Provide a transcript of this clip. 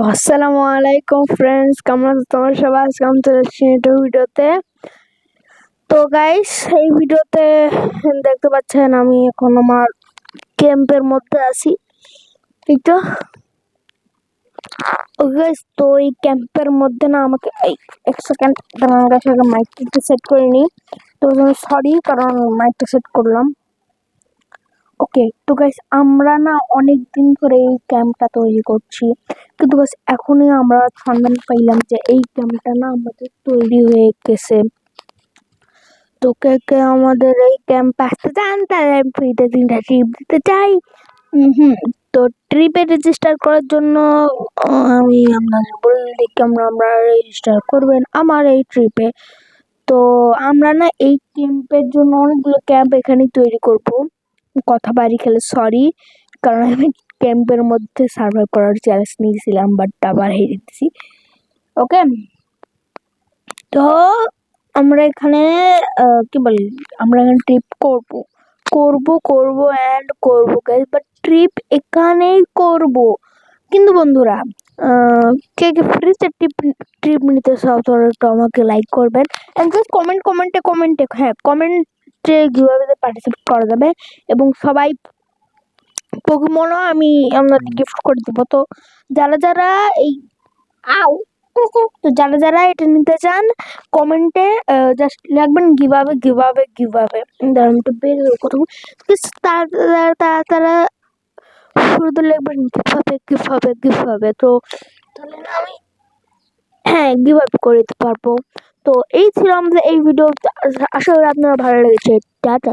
তো আসসালামু আলাইকুম ফ্রেন্ডস কেমন আছো তোমার? সবাই আজকে আমি চলে এসেছি একটা ভিডিওতে। তো গাইস এই ভিডিওতে দেখতে পাচ্ছেন আমি এখন আমার ক্যাম্পের মধ্যে আছি। ঠিক তো। গাইস তো এই ক্যাম্পের মধ্যে না আমাকে এই এক সেকেন্ড মাইকটা সেট করে নিই। তো সরি কারণ মাইকটা সেট করলাম। ওকে, তো গাইস আমরা না অনেক দিন ধরে এই ক্যাম্পটা তৈরি করছি। কিন্তু গাইস এখনই আমরা সন্ধান পাইলাম যে এই ক্যাম্পটা না আমাদের তৈরি হয়ে গেছে। তো কে কে আমাদের এই ক্যাম্প আসতে চান, তাহলে আমি ফ্রিতে তিনটা ট্রিপ দিতে চাই। হুম, তো ট্রিপে রেজিস্টার করার জন্য আমি আপনাদের বলে দিই কেমন আমরা রেজিস্টার করবেন আমার এই ট্রিপে তো আমরা না এই ক্যাম্পের জন্য অনেকগুলো ক্যাম্প এখানেই তৈরি করব। কথা বাড়ি খেলে সরি কারণ আমি ক্যাম্পের মধ্যে সার্ভাইভ করার চ্যালেঞ্জ নিয়েছিলাম বাট আবার হেরে দিছি ওকে তো আমরা এখানে কি বলি? আমরা এখানে ট্রিপ করব। করব করব অ্যান্ড করব গাইস বাট ট্রিপ এখানেই করব। কিন্তু বন্ধুরা কে কে ফ্রিতে ট্রিপ ট্রিপ নিতে তারা একটু আমাকে লাইক করবেন। অ্যান্ড জাস্ট কমেন্ট কমেন্টে কমেন্টে হ্যাঁ কমেন্টে কীভাবে পার্টিসিপেট করা যাবে এবং সবাই পোকেমনও আমি আপনাদের গিফট করে দেবো। তো যারা যারা এই আও তো যারা যারা এটা নিতে চান কমেন্টে জাস্ট লিখবেন গিভাবে গিভাবে গিভাবে দাঁড়ান একটু বের কথা বলি। Just তারা তারা তারা শুধু লিখবেন গিভাবে গিভাবে গিভাবে তো তাহলে আমি হ্যাঁ গিভাবে করে দিতে পারব। তো এই ছিল আমাদের এই ভিডিও আশা করি আপনারা ভালো লেগেছে। টাটা।